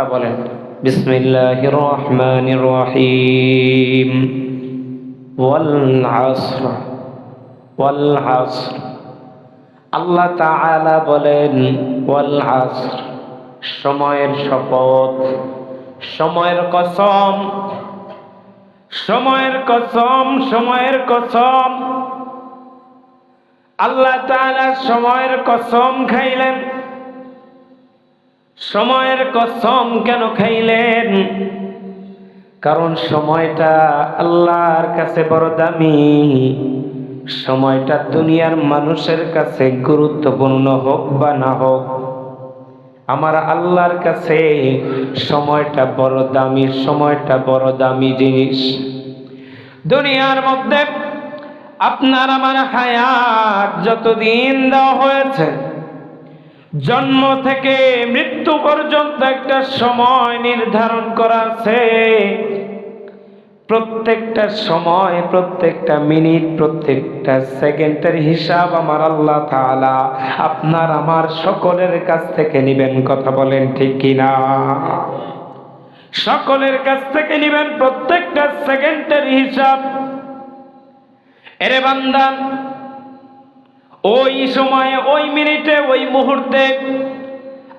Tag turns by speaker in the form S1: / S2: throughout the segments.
S1: তাআলা বলেন, বিসমিল্লাহির রহমানির রহিম। আল্লাহ বলেন সময়ের শপথ, সময়ের কসম সময়ের কসম সময়ের কসম। আল্লাহ সময়ের কসম খাইলেন। সময়ের কসম কেন খাইলেন? কারণ সময়টা আল্লাহর কাছে বড় দামি। সময়টা দুনিয়ার মানুষের কাছে গুরুত্বপূর্ণ হোক বা না হোক, আমার আল্লাহর কাছে সময়টা বড় দামি, সময়টা বড় দামি জিনিস। দুনিয়ার মধ্যে আপনার, আমার হায়াত যতদিন দেওয়া হয়েছে জন্ম থেকে মৃত্যু পর্যন্ত একটা সময় নির্ধারণ করা আছে। প্রত্যেকটা সময়, প্রত্যেকটা মিনিট, প্রত্যেকটা সেকেন্ডের হিসাব আমার আল্লাহ তাআলা আপনার আমার সকলের কাছ থেকে নিবেন, কথা বলেন ঠিক কিনা? সকলের কাছ থেকে নিবেন, প্রত্যেকটা সেকেন্ডের হিসাব। এরে বান্দা ওই সময়ে, ওই মিনিটে, ওই মুহূর্তে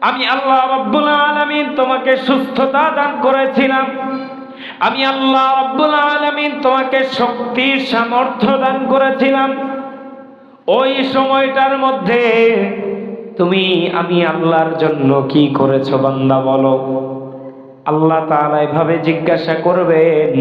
S1: আমি আল্লাহ রব্বুল আলামিন তোমাকে সুস্থতা দান করেছিলাম। আমি আল্লাহ রব্বুল আলামিন তোমাকে শক্তি সামর্থ্য দান করেছিলাম। ওই সময়টার মধ্যে তুমি আমি আল্লাহর জন্য কি করেছ বান্দা বলো? আল্লাহ তাআলা এভাবে জিজ্ঞাসা করবেন